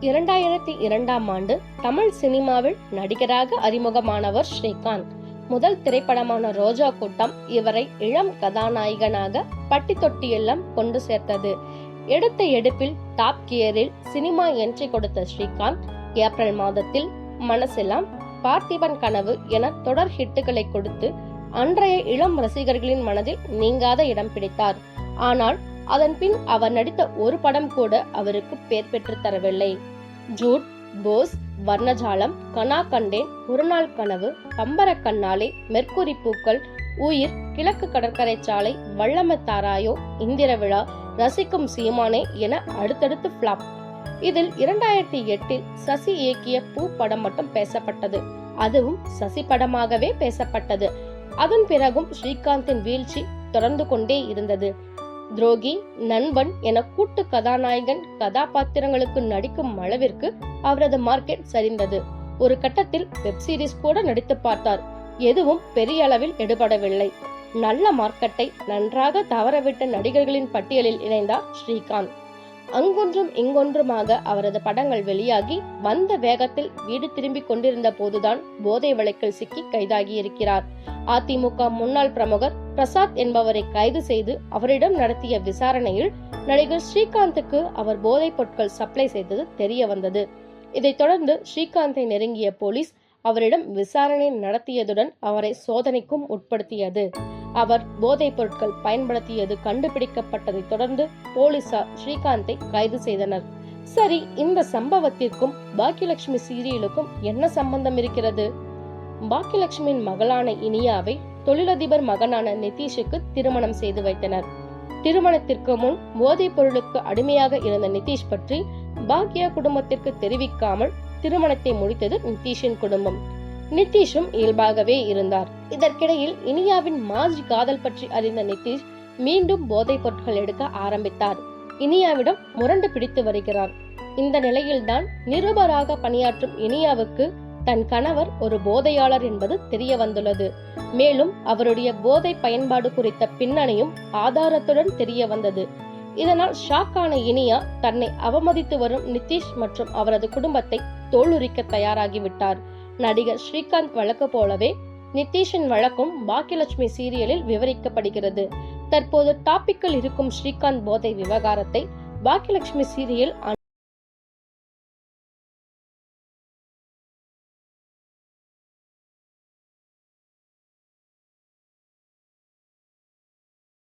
இரண்டாயிரத்தி இரண்டாம் ஆண்டு தமிழ் சினிமாவில் நடிகராக அறிமுகமானவர் ஸ்ரீகாந்த். முதல் திரைப்படமான ரோஜா கூட்டம் இவரை இளம் கதாநாயகனாக பட்டி தொட்டி எல்லாம் கொண்டு சேர்த்தது. எடுத்த எடுப்பில் டாப் கியரில் சினிமா என்ட்ரி கொடுத்த ஸ்ரீகாந்த் ஏப்ரல் மாதத்தில் மனசெல்லாம் பார்த்திபன் கனவு என தொடர் ஹிட்டுகளை கொடுத்து அன்றைய இளம் ரசிகர்களின் மனதில் நீங்காத இடம் பிடித்தார். ஆனால் அதன் பின் அவர் நடித்த ஒரு படம் கூட அவருக்கு பேர் பெற்று தரவில்லை. ஜூட் போஸ் வர்ணஜாலம் கனா கண்டேன் ஒருநாள் கனவு பம்பர கண்ணாலே மெர்க்குரி பூக்கள் உயிர் கிழக்கு கடற்கரை சாலை வல்லமத்தாராயோ இந்திர விழா ரசிக்கும் சீமானே என அடுத்தடுத்து ஃபிளாப் இதில் இரண்டாயிரத்தி எட்டில் சசி இயக்கிய பூ படம் மட்டும் பேசப்பட்டது. அதுவும் சசி படமாகவே பேசப்பட்டது. அதன் பிறகும் ஸ்ரீகாந்தின் வீழ்ச்சி தொடர்ந்து கொண்டே இருந்தது. துரோகி நண்பன் என கூட்டு கதாநாயகன் கதாபாத்திரங்களுக்கு நடிக்கும் அளவிற்கு அவரது மார்க்கெட் சரிந்தது. ஒரு கட்டத்தில் வெப் சீரிஸ் கூட நடித்து பார்த்தார். எதுவும் பெரிய அளவில் எடுபடவில்லை. நல்ல மார்க்கெட்டை நன்றாக தவறவிட்ட நடிகர்களின் பட்டியலில் இணைந்தார் ஸ்ரீகாந்த். அங்கொன்றும் இங்கொன்றுமாக அவரது படங்கள் வெளியாகி வந்த வேகத்தில் வீடு திரும்பிக் கொண்டிருந்த போதுதான் போதை வழக்கில் சிக்கி கைதாகி இருக்கிறார் அதிமுக முன்னாள் பிரமுகர் பிரசாத் என்பவரை கைது செய்து அவரிடம் நடத்திய விசாரணையில் நடிகர் ஸ்ரீகாந்துக்கு அவர் போதைப் பொருட்கள் சப்ளை செய்தது தெரிய வந்தது. இதைத் தொடர்ந்து ஸ்ரீகாந்தை நெருங்கிய போலீஸ் அவரிடம் விசாரணை நடத்தியதுடன் அவரை சோதனைக்கும் உட்படுத்தியது. அவர் போதைப் பொருட்கள் பயன்படுத்தியது கண்டுபிடிக்கப்பட்டதைத் தொடர்ந்து போலீசார் ஸ்ரீகாந்தை கைது செய்தனர். சரி இந்த சம்பவத்திற்கும் பாக்கியலட்சுமி சீரியலுக்கும் என்ன சம்பந்தம் இருக்கிறது? பாக்கியலட்சுமியின் மகளான இனியாவை தொழிலதிபர் மகனான நிதிஷுக்கு திருமணம் செய்து வைத்தனர். திருமணத்திற்கு முன் போதைப் பொருளுக்கு அடிமையாக இருந்த நிதிஷ் பற்றி பாக்யா குடும்பத்திற்கு தெரிவிக்காமல் திருமணத்தை முடித்தது நிதிஷின் குடும்பம். நிதிஷும் இயல்பாகவே இருந்தார். இதற்கிடையில் இனியாவின் மாஜி காதல் பற்றி அறிந்த நிதிஷ் மீண்டும் போதைப் பொருட்கள் எடுக்க ஆரம்பித்தார். இனியாவிடம் முரண்டு பிடித்து வருகிறார். இந்த நிலையில்தான் நிருபராக பணியாற்றும் இனியாவுக்கு தன் கணவர் ஒரு போதையாளர் என்பது தெரிய வந்துள்ளது மேலும் அவருடைய போதை பயன்பாடு குறித்த பின்னணியும் ஆதாரத்துடன் தெரிய வந்தது இதனால் ஷாக்கான இனியா தன்னை அவமதித்து வரும் நிதிஷ் மற்றும் அவரது குடும்பத்தை தோலுரிக்க தயாராகிவிட்டார். நடிகர் ஸ்ரீகாந்த் வழக்கு போலவே நிதிஷின் வழக்கும் பாக்கியலட்சுமி சீரியலில் விவரிக்கப்படுகிறது. தற்போது டாபிக்கில் இருக்கும் ஸ்ரீகாந்த் போதை விவகாரத்தை பாக்கியலட்சுமி சீரியல்